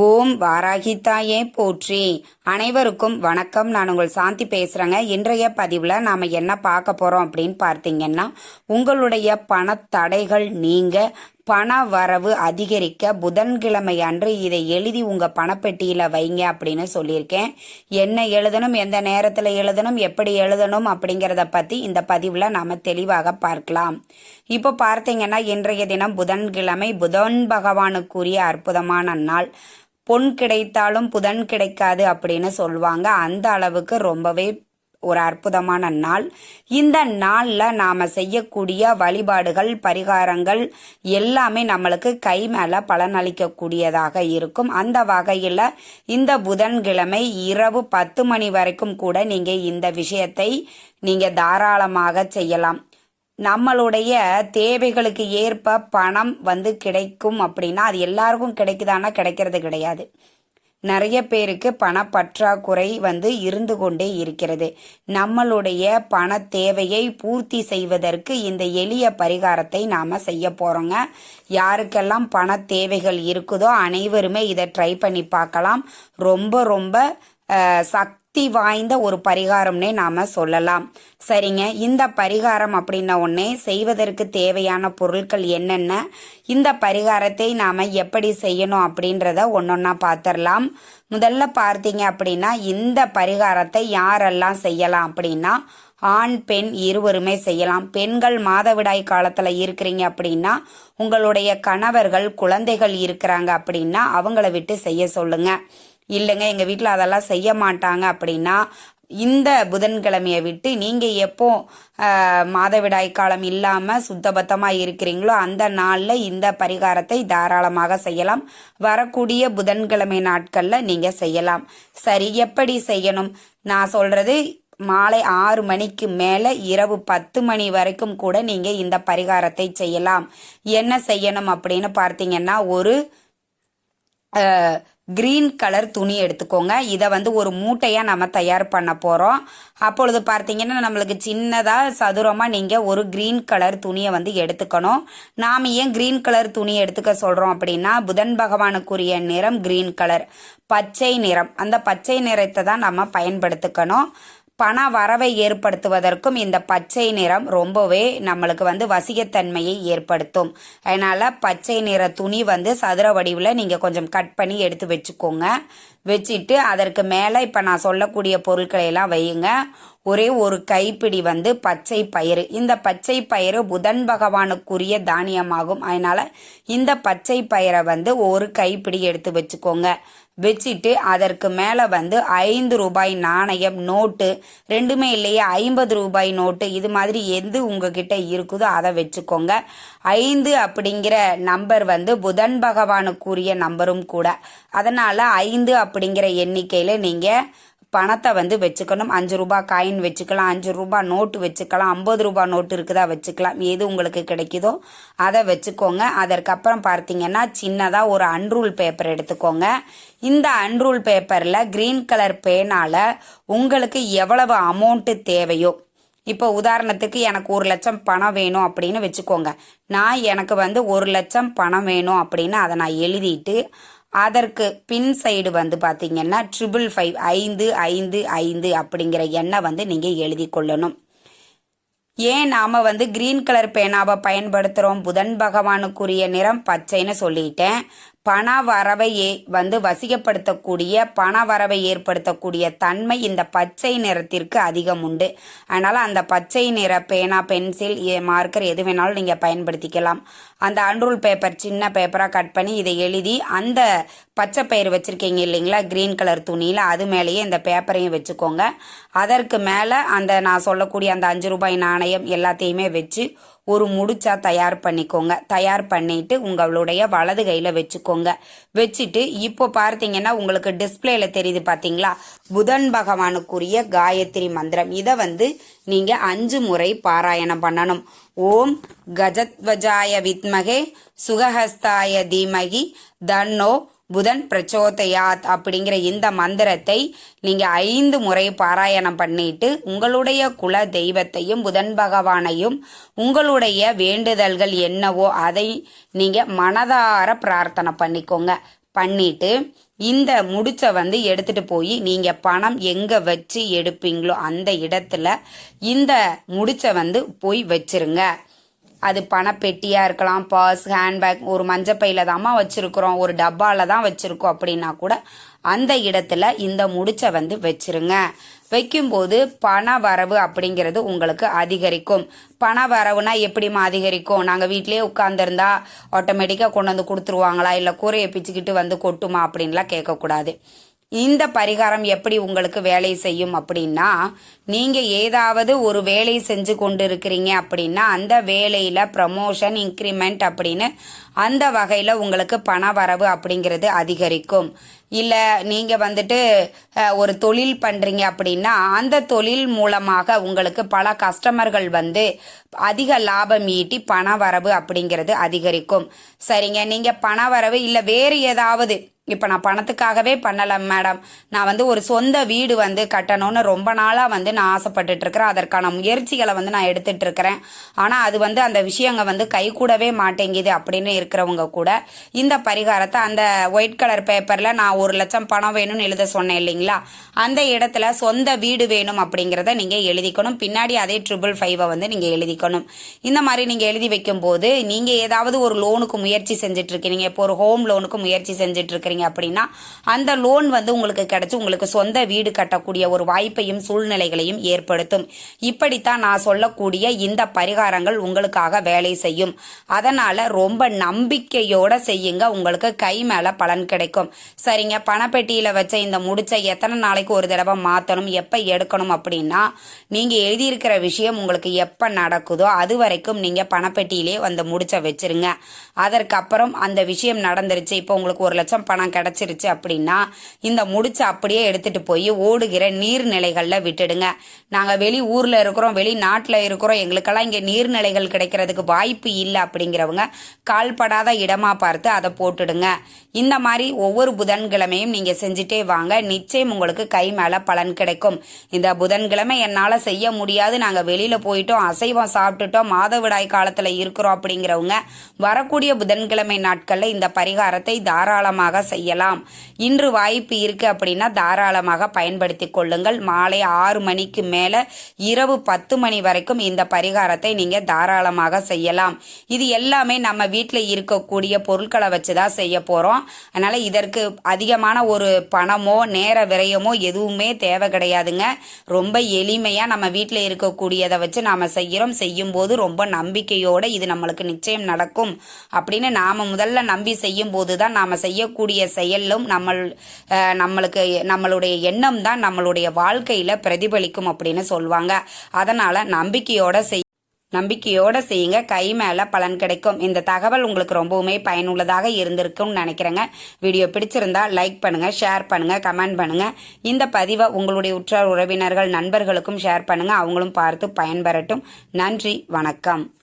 ஓம் வாராகித்தாயே போற்றி. அனைவருக்கும் வணக்கம். நான் உங்கள் சாந்தி பேசுகிறேங்க இன்றைய பதிவில் நாம் என்ன பார்க்க போகிறோம் அப்படின்னு பார்த்தீங்கன்னா உங்களுடைய பணத்தடைகள் நீங்க பண வரவு அதிகரிக்க புதன்கிழமை அன்று இதை எழுதி உங்கள் பணப்பெட்டியில் வைங்க அப்படின்னு சொல்லியிருக்கேன். என்ன எழுதணும் எந்த நேரத்தில் எழுதணும் எப்படி எழுதணும் அப்படிங்கிறத பற்றி இந்த பதிவில் நாம் தெளிவாக பார்க்கலாம். இப்போ பார்த்தீங்கன்னா இன்றைய தினம் புதன்கிழமை புதன் பகவானுக்குரிய அற்புதமான நாள். பொன் கிடைத்தாலும் புதன் கிடைக்காது அப்படின்னு சொல்லுவாங்க. அந்த அளவுக்கு ரொம்பவே ஒரு அற்புதமான நாள். இந்த நாளில் நாம் செய்யக்கூடிய வழிபாடுகள் பரிகாரங்கள் எல்லாமே நம்மளுக்கு கை மேலே பலனளிக்கக்கூடியதாக இருக்கும். அந்த வகையில் இந்த புதன்கிழமை இரவு பத்து மணி வரைக்கும் கூட நீங்கள் இந்த விஷயத்தை நீங்கள் தாராளமாக செய்யலாம். நம்மளுடைய தேவைகளுக்கு ஏற்ப பணம் வந்து கிடைக்கும் அப்படின்னா அது எல்லாருக்கும் கிடைக்குதானா கிடைக்கிறது கிடையாது. நிறைய பேருக்கு பண பற்றாக்குறை வந்து இருந்து கொண்டே இருக்கிறது. நம்மளுடைய பண தேவையை பூர்த்தி செய்வதற்கு இந்த எளிய பரிகாரத்தை நாம் செய்ய போகிறோங்க யாருக்கெல்லாம் பண தேவைகள் இருக்குதோ அனைவருமே இதை ட்ரை பண்ணி பார்க்கலாம். ரொம்ப ரொம்ப சக் சக்தி வாய்ந்த ஒரு பரிகாரம்னே நாம் சொல்லலாம். சரிங்க. இந்த பரிகாரம் அப்படின்ன உடனே செய்வதற்கு தேவையான பொருட்கள் என்னென்ன இந்த பரிகாரத்தை நாம் எப்படி செய்யணும் அப்படின்றத ஒன்றொன்னா பார்த்துடலாம் முதல்ல பார்த்தீங்க அப்படின்னா இந்த பரிகாரத்தை யாரெல்லாம் செய்யலாம் அப்படின்னா ஆண் பெண் இருவருமே செய்யலாம். பெண்கள் மாதவிடாய் காலத்தில் இருக்கிறீங்க அப்படின்னா உங்களுடைய கணவர்கள் குழந்தைகள் இருக்கிறாங்க அப்படின்னா அவங்கள விட்டு செய்ய சொல்லுங்கள் இல்லைங்க எங்கள் வீட்டில் அதெல்லாம் செய்ய மாட்டாங்க அப்படின்னா இந்த புதன்கிழமையை விட்டு நீங்கள் எப்போ மாதவிடாய் காலம் இல்லாமல் சுத்தபத்தமாக இருக்கிறீங்களோ அந்த நாளில் இந்த பரிகாரத்தை தாராளமாக செய்யலாம். வரக்கூடிய புதன்கிழமை நாட்களில் நீங்கள் செய்யலாம். சரி எப்படி செய்யணும்? நான் சொல்கிறது மாலை ஆறு மணிக்கு மேலே இரவு பத்து மணி வரைக்கும் கூட நீங்கள் இந்த பரிகாரத்தை செய்யலாம். என்ன செய்யணும் அப்படின்னு பார்த்தீங்கன்னா ஒரு கிரீன் கலர் துணி எடுத்துக்கோங்க. இதை வந்து ஒரு மூட்டையாக நம்ம தயார் பண்ண போகிறோம் அப்பொழுது பார்த்தீங்கன்னா நம்மளுக்கு சின்னதாக சதுரமாக நீங்கள் ஒரு க்ரீன் கலர் துணியை வந்து எடுத்துக்கணும். நாம் ஏன் கிரீன் கலர் துணி எடுத்துக்க சொல்கிறோம் அப்படின்னா புதன் பகவானுக்குரிய நிறம் க்ரீன் கலர் பச்சை நிறம். அந்த பச்சை நிறத்தை தான் நம்ம பயன்படுத்திக்கணும். பண வரவை ஏற்படுத்துவதற்கும் இந்த பச்சை நிறம் ரொம்பவே நம்மளுக்கு வந்து வசிகத்தன்மையை ஏற்படுத்தும். அதனால் பச்சை நிற துணி வந்து சதுர வடிவில் நீங்கள் கொஞ்சம் கட் பண்ணி எடுத்து வச்சுக்கோங்க. வச்சுட்டு அதற்கு மேலே இப்போ நான் சொல்லக்கூடிய பொருட்களை எல்லாம் வையுங்க. ஒரே ஒரு கைப்பிடி வந்து பச்சை பயிறு. இந்த பச்சை பயிறு புதன் பகவானுக்குரிய தானியமாகும். அதனால் இந்த பச்சை பயிரை வந்து ஒரு கைப்பிடி எடுத்து வச்சுக்கோங்க. வச்சுட்டு அதற்கு மேலே வந்து ஐந்து ரூபாய் நாணயம் நோட்டு ரெண்டுமே இல்லையே ஐம்பது ரூபாய் நோட்டு இது மாதிரி எது உங்ககிட்ட இருக்குதோ அதை வச்சுக்கோங்க. ஐந்து அப்படிங்கிற நம்பர் வந்து புதன் பகவானுக்குரிய நம்பரும் கூட. அதனால் ஐந்து அப்படிங்கிற எண்ணிக்கையில் நீங்கள் பணத்தை வந்து வச்சுக்கணும். அஞ்சு ரூபா காயின் வச்சுக்கலாம். அஞ்சு ரூபா நோட்டு வச்சுக்கலாம். ஐம்பது ரூபா நோட்டு இருக்குதா வச்சுக்கலாம். எது உங்களுக்கு கிடைக்குதோ அதை வச்சுக்கோங்க. அதற்கப்புறம் பார்த்தீங்கன்னா சின்னதாக ஒரு அன்ரூல் பேப்பர் எடுத்துக்கோங்க. இந்த அன்ரூல் பேப்பரில் க்ரீன் கலர் பேனால் உங்களுக்கு எவ்வளவு அமௌண்ட்டு தேவையோ இப்போ உதாரணத்துக்கு எனக்கு ஒரு லட்சம் பணம் வேணும் அப்படின்னு வச்சுக்கோங்க. நான் எனக்கு வந்து ஒரு லட்சம் பணம் வேணும் அப்படின்னு அதை நான் எழுதிட்டு அதற்கு பின் சைடு வந்து பார்த்தீங்கன்னா ட்ரிபிள் ஃபைவ் ஐந்து ஐந்து ஐந்து அப்படிங்கிற எண்ணை வந்து நீங்கள் எழுதி கொள்ளணும். ஏன் நாம் வந்து கிரீன் கலர் பேனாவை பயன்படுத்துகிறோம் புதன் பகவானுக்குரிய நிறம் பச்சைன்னு சொல்லிட்டேன். பண வரவை வந்து வசிக்கப்படுத்தக்கூடிய பண வரவை ஏற்படுத்தக்கூடிய தன்மை இந்த பச்சை நிறத்திற்கு அதிகம் உண்டு. அதனால் அந்த பச்சை நிற பேனா பென்சில் மார்க்கர் எது வேணாலும் நீங்கள் பயன்படுத்திக்கலாம். அந்த அன்ரூல் பேப்பர் சின்ன பேப்பராக கட் பண்ணி இதை எழுதி அந்த பச்சை பயிர் வச்சுருக்கீங்க இல்லைங்களா? க்ரீன் கலர் துணியில் அது மேலேயே இந்த பேப்பரையும் வச்சுக்கோங்க. அதற்கு மேலே அந்த நான் சொல்லக்கூடிய அந்த அஞ்சு ரூபாய் நாணயம் எல்லாத்தையுமே வச்சு ஒரு முடிச்சா தயார் பண்ணிக்கோங்க. தயார் பண்ணிட்டு உங்களுடைய வலது கையில் வச்சுக்கோங்க. வச்சுட்டு இப்போ பார்த்தீங்கன்னா உங்களுக்கு டிஸ்பிளேல தெரியுது பார்த்தீங்களா? புதன் பகவானுக்குரிய காயத்ரி மந்திரம். இதை வந்து நீங்கள் அஞ்சு முறை பாராயணம் பண்ணணும். ஓம் கஜத்வஜாய வித்மகே சுகஹஸ்தாய தீமகி தன்னோ புதன் பிரச்சோதயாத் அப்படிங்கிற இந்த மந்திரத்தை நீங்கள் ஐந்து முறை பாராயணம் பண்ணிட்டு உங்களுடைய குல தெய்வத்தையும் புதன் பகவானையும் உங்களுடைய வேண்டுதல்கள் என்னவோ அதை நீங்கள் மனதார பிரார்த்தனை பண்ணிக்கோங்க. பண்ணிட்டு இந்த முடிச்ச வந்து எடுத்துட்டு போய் நீங்க பணம் எங்க வச்சு எடுப்பீங்களோ அந்த இடத்துல இந்த முடிச்ச வந்து போய் வச்சிருங்க. அது பணப்பெட்டியாக இருக்கலாம் பர்ஸ் ஹேண்ட்பேக் ஒரு மஞ்சப்பையில் தாம்மா வச்சுருக்குறோம் ஒரு டப்பாவில் தான் வச்சுருக்கோம் அப்படின்னா கூட அந்த இடத்துல இந்த முடிச்சை வந்து வச்சிருங்க. வைக்கும்போது பண வரவு அப்படிங்கிறது உங்களுக்கு அதிகரிக்கும். பண வரவுனா எப்படிம்மா அதிகரிக்கும்? நாங்கள் வீட்டிலேயே உட்காந்துருந்தா ஆட்டோமேட்டிக்காக கொண்டு வந்து கொடுத்துருவாங்களா? இல்லை கூரையை பிச்சுக்கிட்டு வந்து கொட்டுமா? அப்படின்லாம் கேட்கக்கூடாது. இந்த பரிகாரம் எப்படி உங்களுக்கு வேலை செய்யும் அப்படின்னா நீங்க ஏதாவது ஒரு வேலை செஞ்சு கொண்டு இருக்கிறீங்க அப்படின்னா அந்த வேலையில ப்ரமோஷன் இன்க்ரிமெண்ட் அப்படின்னு அந்த வகையில உங்களுக்கு பண வரவு அப்படிங்கிறது அதிகரிக்கும். இல்ல நீங்க வந்துட்டு ஒரு தொழில் பண்றீங்க அப்படின்னா அந்த தொழில் மூலமாக உங்களுக்கு பல கஸ்டமர்கள் வந்து அதிக லாபம் ஈட்டி பண வரவு அப்படிங்கிறது அதிகரிக்கும். சரிங்க நீங்க பண வரவு இல்ல வேறு ஏதாவது இப்போ நான் பணத்துக்காகவே பண்ணலை மேடம் நான் வந்து ஒரு சொந்த வீடு வந்து கட்டணும்னு ரொம்ப நாளாக வந்து நான் ஆசைப்பட்டுட்டு இருக்கிறேன். அதற்கான முயற்சிகளை வந்து நான் எடுத்துட்டு இருக்கிறேன். ஆனால் அது வந்து அந்த விஷயங்க வந்து கை கூடவே மாட்டேங்குது அப்படின்னு இருக்கிறவங்க கூட. இந்த பரிகாரத்தை அந்த ஒயிட் கலர் பேப்பரில் நான் ஒரு லட்சம் பணம் வேணும்னு எழுத சொன்னேன் இல்லைங்களா? அந்த இடத்துல சொந்த வீடு வேணும் அப்படிங்கிறத நீங்கள் எழுதிக்கணும். பின்னாடி அதே ட்ரிபிள் ஃபைவை வந்து நீங்கள் எழுதிக்கணும். இந்த மாதிரி நீங்கள் எழுதி வைக்கும்போது நீங்கள் ஏதாவது ஒரு லோனுக்கு முயற்சி செஞ்சுட்டு இருக்கீங்க இப்போ ஒரு ஹோம் லோனுக்கு முயற்சி செஞ்சுட்டு இருக்கிறீங்க. அப்படின்னா அந்த லோன் வந்து உங்களுக்கு கிடைச்சி உங்களுக்கு சொந்த வீடு கட்டக்கூடிய ஒரு வாய்ப்பையும் சூழ்நிலைகளையும் ஏற்படுத்தும். இப்படித்தான் நான் சொல்லக்கூடிய இந்த பரிகாரங்கள் உங்களுக்காக வேலை செய்யும். அதனால ரொம்ப நம்பிக்கையோட செய்யுங்க. உங்களுக்கு கை மேல பலன் கிடைக்கும். சரிங்க பணப்பெட்டியில வச்ச இந்த முடிச்ச எத்தனை நாளைக்கு ஒரு தடவை மாத்தணும் எப்ப எடுக்கணும் அப்படின்னா நீங்க எழுதியிருக்கிற விஷயம் உங்களுக்கு எப்ப நடக்குதோ அது வரைக்கும் நீங்க பணப்பெட்டியிலே அந்த முடிச்ச வச்சிருங்க. அதற்கப்புறம் அந்த விஷயம் நடந்துருச்சு இப்போ உங்களுக்கு ஒரு லட்சம் பணம் கிடைச்சிருச்சு அப்படின்னா இந்த முடிச்ச அப்படியே எடுத்துட்டு போய் ஓடுகிற நீர்நிலைகளில் விட்டுடுங்க. நாங்கள் வெளி ஊரில் இருக்கிறோம் வெளிநாட்டில் இருக்கிறோம் எங்களுக்கெல்லாம் இங்கே நீர்நிலைகள் கிடைக்கிறதுக்கு வாய்ப்பு இல்லை அப்படிங்கிறவங்க கால்படாத இடமா பார்த்து அதை போட்டுடுங்க. இந்த மாதிரி ஒவ்வொரு புதன்கிழமையும் நீங்கள் செஞ்சுட்டே வாங்க. நிச்சயம் உங்களுக்கு கை மேலே பலன் கிடைக்கும். இந்த புதன்கிழமை என்னால் செய்ய முடியாது. நாங்கள் வெளியில் போயிட்டோம் அசைவம் சாப்பிட்டுட்டோம் மாதவிடாய் காலத்தில் இருக்கிறோம் அப்படிங்கிறவங்க வரக்கூடிய புதன்கிழமை நாட்களில் இந்த பரிகாரத்தை தாராளமாக செய்யலாம். இன்று வாய்ப்பு இருக்கு அப்படின்னா தாராளமாக பயன்படுத்தி கொள்ளுங்கள். மாலை ஆறு மணிக்கு மேல இரவு பத்து மணி வரைக்கும் இந்த பரிகாரத்தை நீங்க தாராளமாக செய்யலாம். இது எல்லாமே நம்ம வீட்டில் இருக்கக்கூடிய பொருட்களை வச்சு தான் செய்ய போறோம். அதனால இதற்கு அதிகமான ஒரு பணமோ நேர விரயமோ எதுவுமே தேவை கிடையாதுங்க. ரொம்ப எளிமையா நம்ம வீட்டில் இருக்கக்கூடியதை வச்சு நாம செய்கிறோம் செய்யும் போது ரொம்ப நம்பிக்கையோட இது நம்மளுக்கு நிச்சயம் நடக்கும். அப்படின்னு நாம முதல்ல நம்பி செய்யும் போது தான் நாம செய்யக்கூடிய செயலும் நம்ம நம்மளுக்கு நம்மளுடைய எண்ணம் தான் நம்மளுடைய வாழ்க்கையில பிரதிபலிக்கும் அப்படின்னு சொல்லுவாங்க அதனால நம்பிக்கையோட செய் நம்பிக்கையோட செய்யுங்க. கை மேல பலன் கிடைக்கும். இந்த தகவல் உங்களுக்கு ரொம்பவுமே பயனுள்ளதாக இருந்திருக்கும்னு நினைக்கிறேங்க. வீடியோ பிடிச்சிருந்தா லைக் பண்ணுங்க ஷேர் பண்ணுங்க கமெண்ட் பண்ணுங்க. இந்த பதிவை உங்களுடைய உற்றார் உறவினர்கள் நண்பர்களுக்கும் ஷேர் பண்ணுங்க. அவங்களும் பார்த்து பயன்பெறட்டும். நன்றி வணக்கம்.